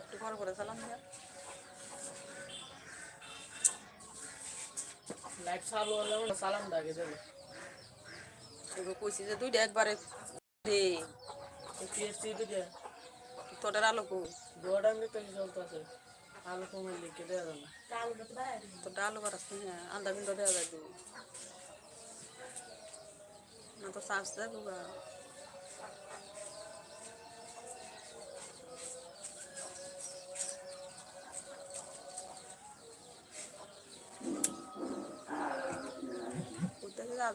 একটু বড় করে সালাম দিয়া লাইট চালু হলে বলে সালাম ডাকে দেবে তোকে কইছি যে দুইটা একবারে দে। পিএসসি দিকে তোটার আলো কো দুয়াটা মিতে চলতেছে। আলু কমে লিখে দেওয়া যাবে। না তোটা আলো করাস হ্যাঁ আন্দা বিন্দা দেওয়া যায় তো না তো চার্জ দেয়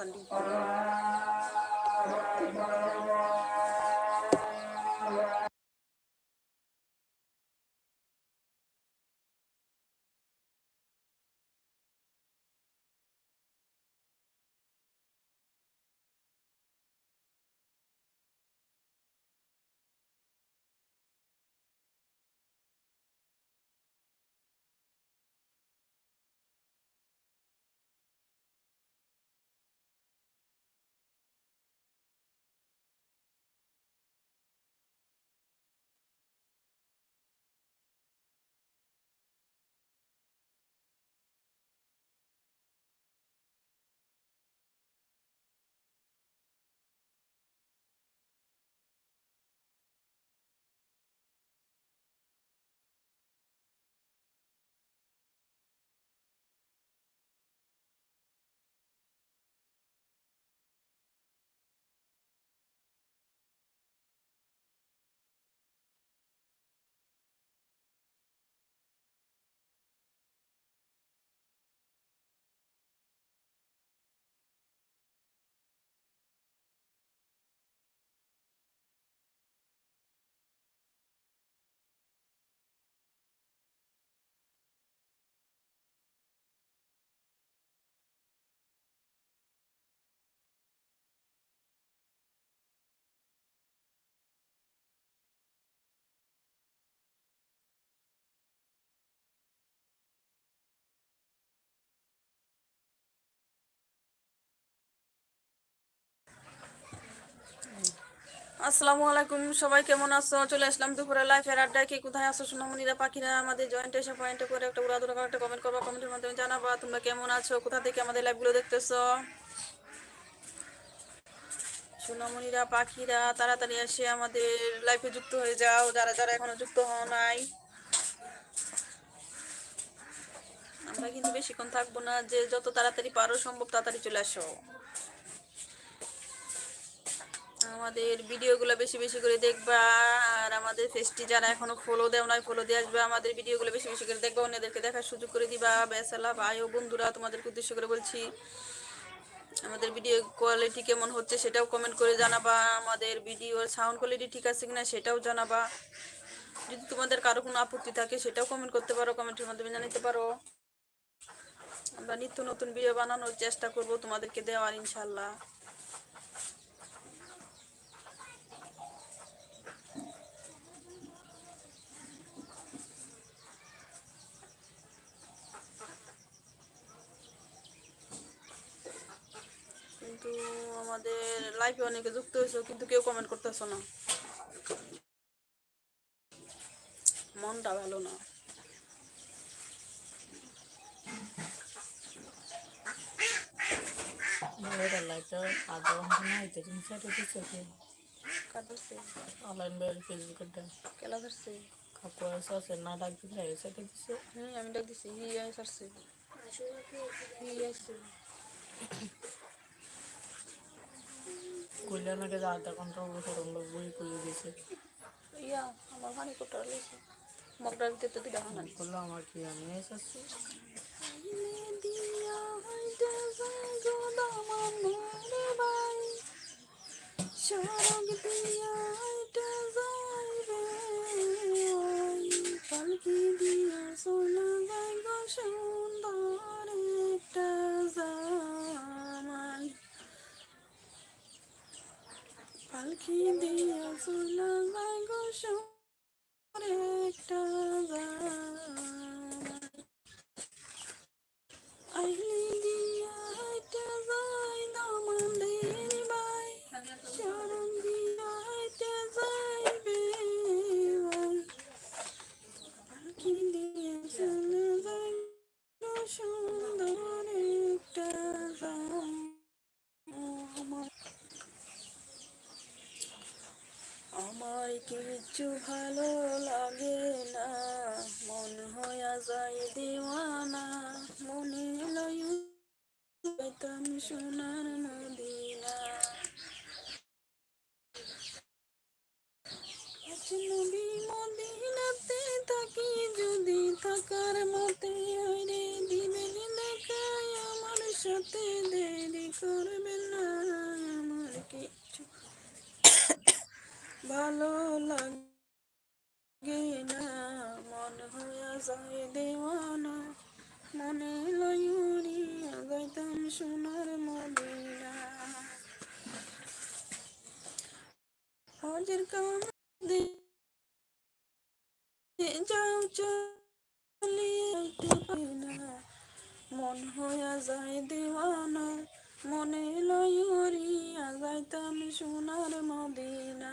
Baju. আসসালামু আলাইকুম, সবাই কেমন আছো? চলে আসলাম দুপুরে লাইফের আড্ডায়। কে কোথায় আছো সোনামণিরা পাখিরা আমাদের জয়েন্ট এসে পয়েন্টে করে একটা উড়া দুরা একটা কমেন্ট করবা কমেন্টের মাধ্যমে জানাবা, তোমরা কেমন আছো? কোথা থেকে আমাদের লাইভগুলো দেখতেছো? সোনামণিরা পাখিরা, তাড়াতাড়ি এসে আমাদের লাইফে যুক্ত হয়ে যাও, যারা যারা এখনও যুক্ত হও নাই। আমরা কিন্তু বেশিক্ষণ থাকব না, যে যত তাড়াতাড়ি পারো সম্ভব তাড়াতাড়ি চলে আসো। আমাদের ভিডিওগুলো বেশি বেশি করে দেখবা, আর আমাদের ফেসটি যারা এখনও ফলো দেও নাই ফলো দিয়ে আসবে, আমাদের ভিডিওগুলো বেশি বেশি করে দেখবা, অন্যদেরকে দেখার সুযোগ করে দিবা। বেসালা ভাই ও বন্ধুরা, তোমাদেরকে উদ্দেশ্য করে বলছি, আমাদের ভিডিও কোয়ালিটি কেমন হচ্ছে সেটাও কমেন্ট করে জানাবা। আমাদের ভিডিওর সাউন্ড কোয়ালিটি ঠিক আছে কিনা সেটাও জানাবা। যদি তোমাদের কারও কোনো আপত্তি থাকে সেটাও কমেন্ট করতে পারো কমেন্টের মাধ্যমে জানাতে পারো। আমরা নিত্য নতুন ভিডিও বানানোর চেষ্টা করব তোমাদেরকে দেওয়ার ইনশাল্লাহ কিন্তু আমাদের লাইফে অনেকে যুক্ত হয়েছে কিন্তু কেউ কমেন্ট করতেছো না। মনটা ভালো না। হুম আমি ডাক দিছি। ঘণ্টার উপরে লোক বই কইয়ে দিয়েছে ইয়া আমার পানি কোটার লেছে মগটার ভিতরে তো দিলা হানা বলল আমার কি আমি এসেছি সরগ দিয়া পালকি দিয়া সোনা সুন্দর একটা জামাই পালকি দিয়া সোনা যায় গো সুন্দর একটা জামাই আইলি দিয়া হাইটা যাই দামান্দের বাই চরণ দিয়া হাইটা যাই বেবাই আমার কিছু ভালো লাগে না মন হইয়া যায় দিওয়ানা মনে লয় পেতাম সোনার মদিনা নবী মদিনাতে থাকি যদি থাকার মতে হইরে দিবেন দেখায় আমার সাথে দেরি করবে না আমার কিছু ভালো লাগে না, মন হইয়া যায় দেওয়ানা। মনে লয়ুরিয়া যাইতাম সোনার মদিনা। হজের কাম যাও চলিয়ে মন হইয়া যায় দেওয়ানা, মনে লয়ুরিয়া যাইতাম সোনার মদিনা।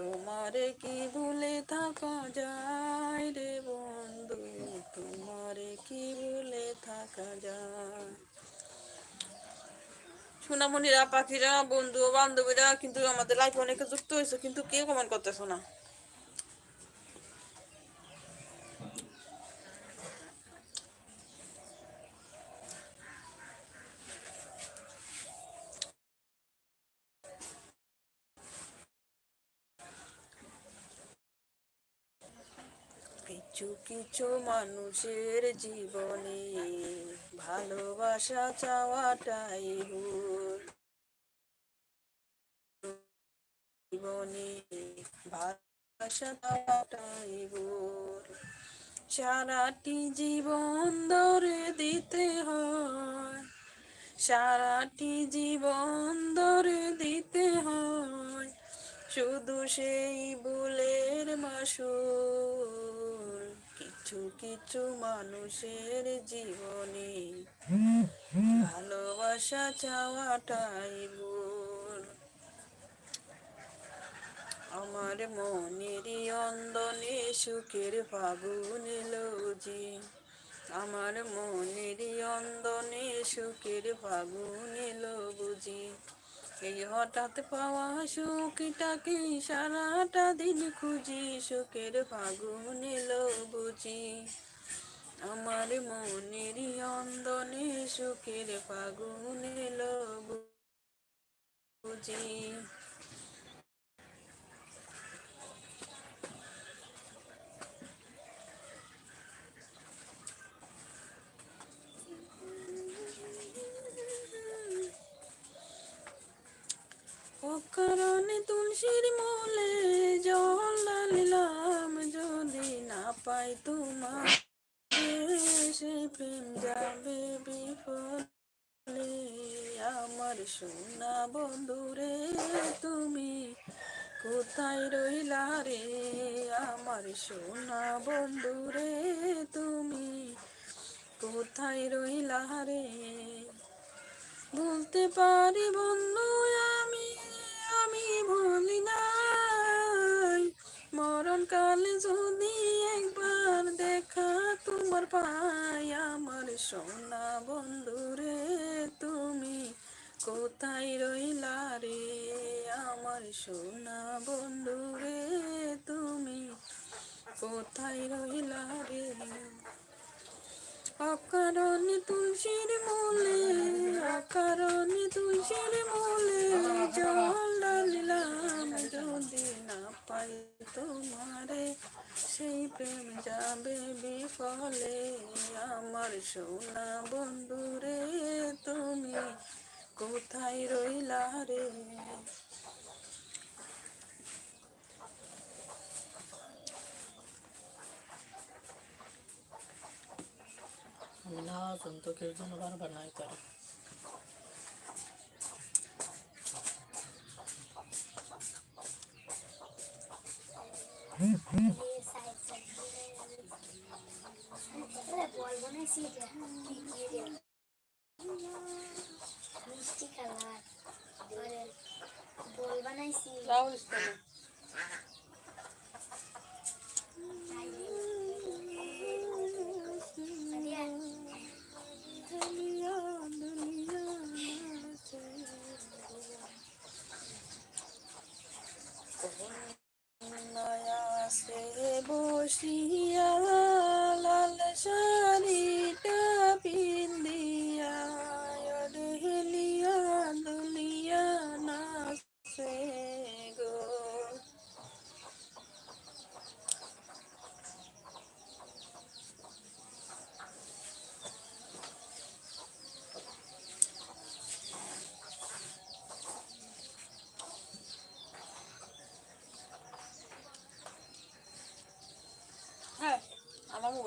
তোমারে কি ভুলে থাকা? যায় রে বন্ধু, তোমারে কি ভুলে থাকা? যায় সোনামণিরা, পাখিরা বন্ধু বান্ধবীরা কিন্তু আমাদের লাইফে অনেকে যুক্ত হয়েছে, কিন্তু কেউ কমেন্ট করতেছো না। কিছু মানুষের জীবনে? ভালোবাসা চাওয়াটাই ভুল জীবনে ভালোবাসা চাওয়াটাই ভুল সারাটি জীবন ধরে দিতে হয়। সারাটি জীবন ধরে দিতে হয়। শুধু সেই বুলের মাসুল। কিছু কিছু মানুষের জীবনে ভালোবাসা চাওয়াটাই ভুল। আমার মনের অন্দনে সুখের ফাগুন যে, আমার মনের অন্দনে সুখের ফাগুন এলো বুঝি। এই হঠাৎ পাওয়া সুখটাকে সারাটা দিন খুঁজি, সুখের ফাগুন এলো বুঝি। আমার মনের অন্দনে সুখের ফাগুন এলো বুঝি। আমার সোনা বন্ধুরে, তুমি কোথায় রইলা রে? আমার সোনা বন্ধুরে, তুমি কোথায় রইলা রে? বলতে পারি বন্ধু, আমি আমি ভুলি নাই মরণ কালে যদি একবার দেখা তোমার পাই আমার সোনা বন্ধু রে তুমি কোথায় রইলা রে? আমার সোনা বন্ধু রে, তুমি কোথায় রইলা রে? অকারণে তুলসীর মূলে, অকারণে তুলসীর মূলে জল ডালিলাম যদি না পাই তোমারে, সেই প্রেম যাবে বিফলে। আমার সোনা বন্ধু রে, তুমি কোথায় রইলা রে? আমি না কেউ জন্য বারবার নাই করে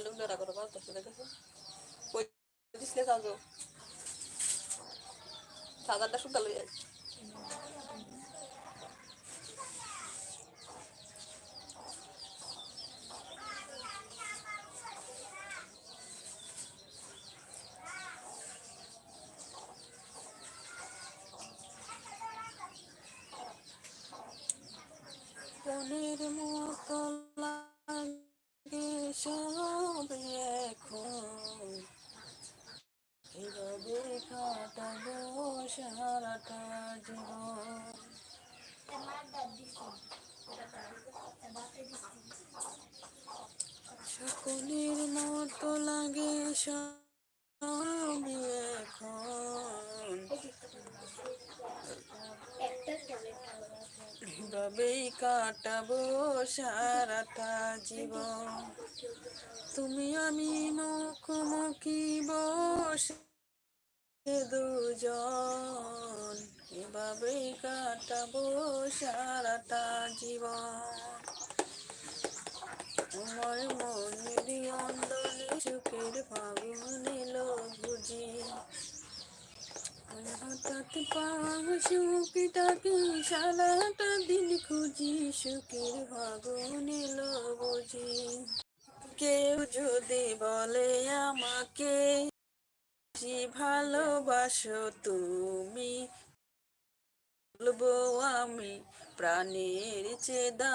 মোবাইলটা ধরা করো বাস দশটা দেখেছ কই দিসলে চার্জও চার্জারটা শুকা লই যাচ্ছে মনের মতো লাগে সব এখন এভাবে কাটাবো সারাটা জীবন সকলের মতো লাগে সব এখন একটা কাটাবো সারাটা জীবন। তুমি আমি মুখোমুখি বসে দুজন, এভাবেই কাটাবো সারাটা জীবন। আমার মনের অন্দরে সুখের ফাগুন এলো বুঝি। হঠাৎ পাওয়া সুখটাকে সারাটা দিন খুঁজি, সুখের ফাগুন এলো বুঝি। কেউ যদি বলে আমাকে ভালোবাসো তুমি, বলব আমি প্রাণের চেদা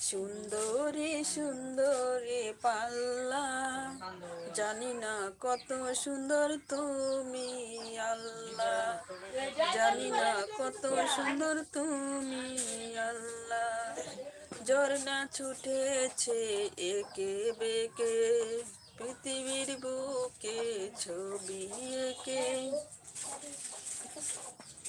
সুন্দরে সুন্দরে পাল্লা। জানি না কত সুন্দর তুমি আল্লাহ। জানি না কত সুন্দর তুমি আল্লাহ। ঝর্ণা ছুটেছে একে বেকে, পৃথিবীর বুকে ছবি একে।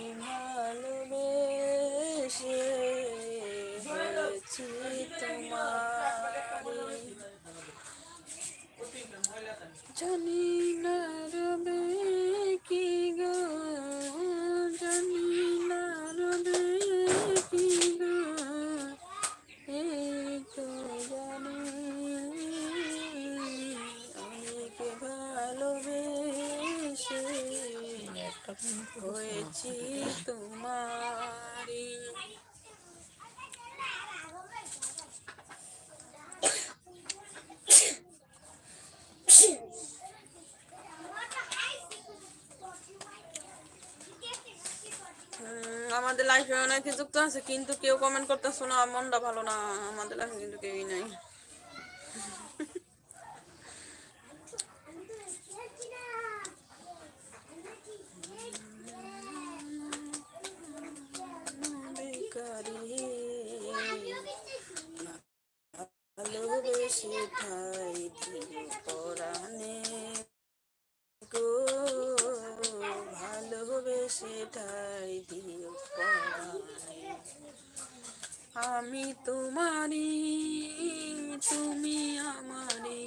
তোমাকে ভালোবেসে হয়েছি তোমার জানি না রবে কি গো জানি না রবে কি গো এই তো জানি অনেক ভালোবেসে হয়েছি তোমারি আমাদের লাইফে অনেকে যুক্ত আছে, কিন্তু কেউ কমেন্ট করতেছো না, মনটা ভালো না, আমাদের লাইফে কিন্তু কেউই নাই। ভালোবেসে ঠাই আমি তোমারি তুমি আমারি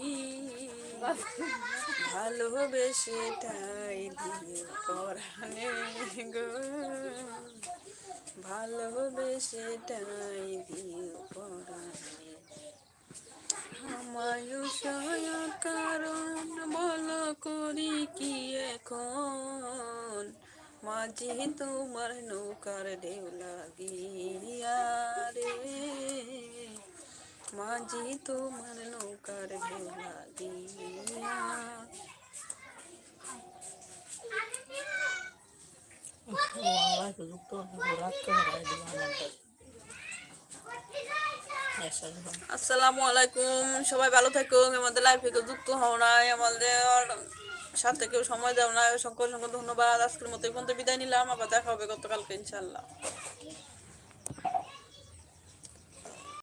ভালোবেসে ঠাই দিও পরাণে গো। ভালোবেসে ঠাই দিও পরাণে আমায় কারণ বল করি কি এখন? মাঝি তোমার নৌকার ঢেউ লাগিয়া মাঝি তোমার নৌকার দিবা আমাদের আসসালামু আলাইকুম, সবাই ভালো থাকুন আমাদের লাইফে কেউ যুক্ত হও নাই, আমাদের সাথে কেউ সময় দাও না অসংখ্য অসংখ্য ধন্যবাদ। আজকের মতো এই পর্যন্ত বিদায় নিলাম। আবার দেখা হবে গতকালকে ইনশাল্লাহ